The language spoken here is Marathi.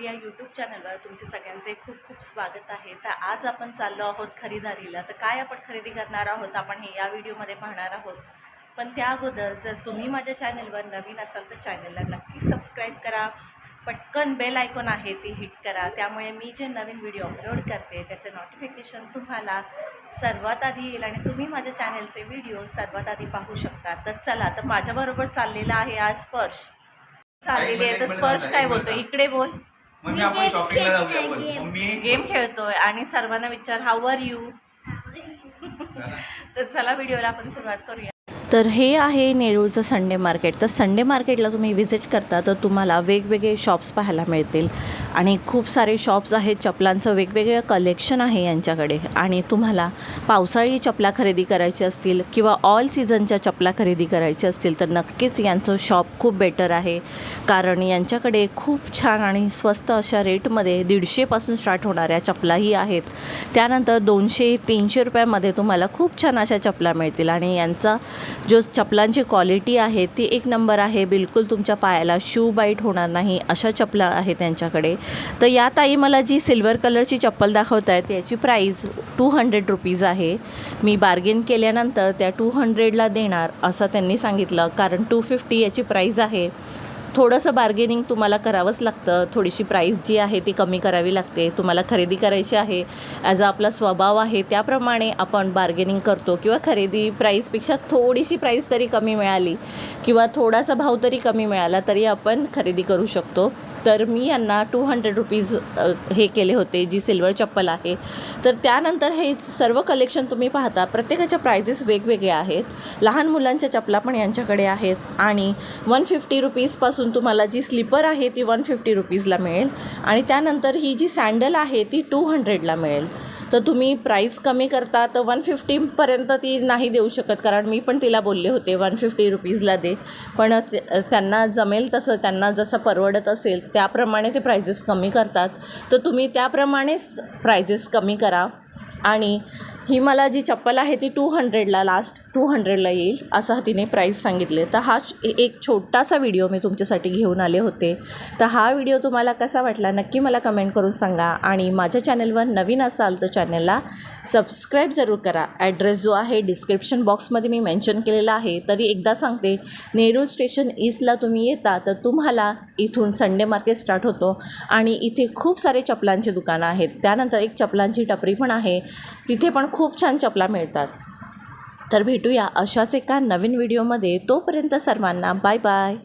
या यूट्यूब चॅनलवर तुमचे सगळ्यांचे खूप खूप स्वागत आहे. तर आज आपण चाललो आहोत खरेदारीला तर काय आपण खरेदी करणार आहोत? आपण हे या व्हिडिओमध्ये पाहणार आहोत. पण त्या अगोदर जर तुम्ही माझ्या चॅनलवर नवीन असाल तर चॅनलला नक्की सबस्क्राईब करा. पटकन बेल आयकॉन आहे ती हिट करा. त्यामुळे मी जे नवीन व्हिडिओ अपलोड करते त्याचे नोटिफिकेशन तुम्हाला सर्वात आधी येईल आणि तुम्ही माझ्या चॅनलचे व्हिडिओ सर्वात आधी पाहू शकता. तर चला तर माझ्याबरोबर चाललेला आहे आज स्पर्श. चाललेली आहे तर स्पर्श काय बोलतो इकडे बोल. म्हणजे आपण शॉपिंगला जाऊया बोल. मम्मी गेम खेळतोय आणि सर्वांना विचार हाऊ आर यू तर चला व्हिडिओला आपण सुरुवात करूया. तर हे आहे नेरूळचं संडे मार्केट तर संडे मार्केटला तुम्ही व्हिजिट करता तर तुम्हाला वेगवेगळे शॉप्स पाहायला मिळतील. आणि खूप सारे शॉप्स आहेत चपलांचं वेगवेगळं कलेक्शन आहे यांच्याकडे. आणि तुम्हाला पावसाळी चपला खरेदी करायची असतील किंवा ऑल सीझनच्या चपला खरेदी करायची असतील तर नक्कीच यांचं शॉप खूप बेटर आहे. कारण यांच्याकडे खूप छान आणि स्वस्त अशा रेटमध्ये दीडशेपासून स्टार्ट होणाऱ्या चपलाही आहेत. त्यानंतर दोनशे तीनशे रुपयामध्ये तुम्हाला खूप छान अशा चपला मिळतील. आणि यांचा जो चपलांची क्वालिटी आहे ती एक नंबर आहे. बिलकुल तुमच्या पायाला शू बाईट होणार नाही अशा चपला आहे त्यांच्याकडे. तर या ताई मला जी सिल्वर कलरची चप्पल दाखवत आहेत याची प्राईज टू हंड्रेड रुपीज आहे. मी बार्गेन केल्यानंतर त्या टू हंड्रेडला देणार असं त्यांनी सांगितलं. कारण टू फिफ्टी याची प्राईज आहे. थोडंसं बार्गेनिंग तुम्हाला करावंच लागतं. थोडीशी प्राईस जी आहे ती कमी करावी लागते. तुम्हाला खरेदी करायची आहे. ॲज अ आपला स्वभाव आहे त्याप्रमाणे आपण बार्गेनिंग करतो. किंवा खरेदी प्राईसपेक्षा थोडीशी प्राईस तरी कमी मिळाली किंवा थोडासा भाव तरी कमी मिळाला तरी आपण खरेदी करू शकतो. तर मी यांना टू हंड्रेड रुपीज हे केले होते जी सिल्वर चप्पल आहे. तर त्यानंतर हे सर्व कलेक्शन तुम्ही पाहता प्रत्येकाच्या प्रायझेस वेगवेगळे आहेत. लहान मुलांच्या चपला पण यांच्याकडे आहेत. आणि वन फिफ्टी रुपीजपासून तुम्हाला जी स्लीपर आहे ती वन फिफ्टी रुपीजला मिळेल. आणि त्यानंतर ही जी सँडल आहे ती टू हंड्रेडला मिळेल. तर तुम्ही प्राईस कमी करता तर वन फिफ्टीपर्यंत ती नाही देऊ शकत. कारण मी पण तिला बोलले होते वन फिफ्टी रुपीजला दे. पण ते- त्यांना जमेल तसं त्यांना जसं परवडत असेल त्याप्रमाणे ते प्रायझेस कमी करतात. तर तुम्ही त्याप्रमाणेच प्रायझेस कमी करा. आणि ही मला जी चप्पल आहे ती टू हंड्रेडला लास्ट टू हंड्रेडला येईल असं तिने प्राईस सांगितले. तर हा एक छोटासा व्हिडिओ मी तुमच्यासाठी घेऊन आले होते. तर हा व्हिडिओ तुम्हाला कसा वाटला नक्की मला कमेंट करून सांगा. आणि माझ्या चॅनलवर नवीन असाल तर चॅनलला सबस्क्राईब जरूर करा. ॲड्रेस जो आहे डिस्क्रिप्शन बॉक्समध्ये मी मेन्शन केलेला आहे. तरी एकदा सांगते नेरूळ स्टेशन ईस्टला तुम्ही येता तर तुम्हाला इथून संडे मार्केट स्टार्ट होतो. आणि इथे खूप सारे चपलांची दुकानं आहेत. त्यानंतर एक चपलांची टपरी पण आहे. तिथे पण खूप छान चपला मिळतात. तर भेटूया अशाच एका नवीन व्हिडिओमध्ये. तोपर्यंत सर्वांना बाय बाय.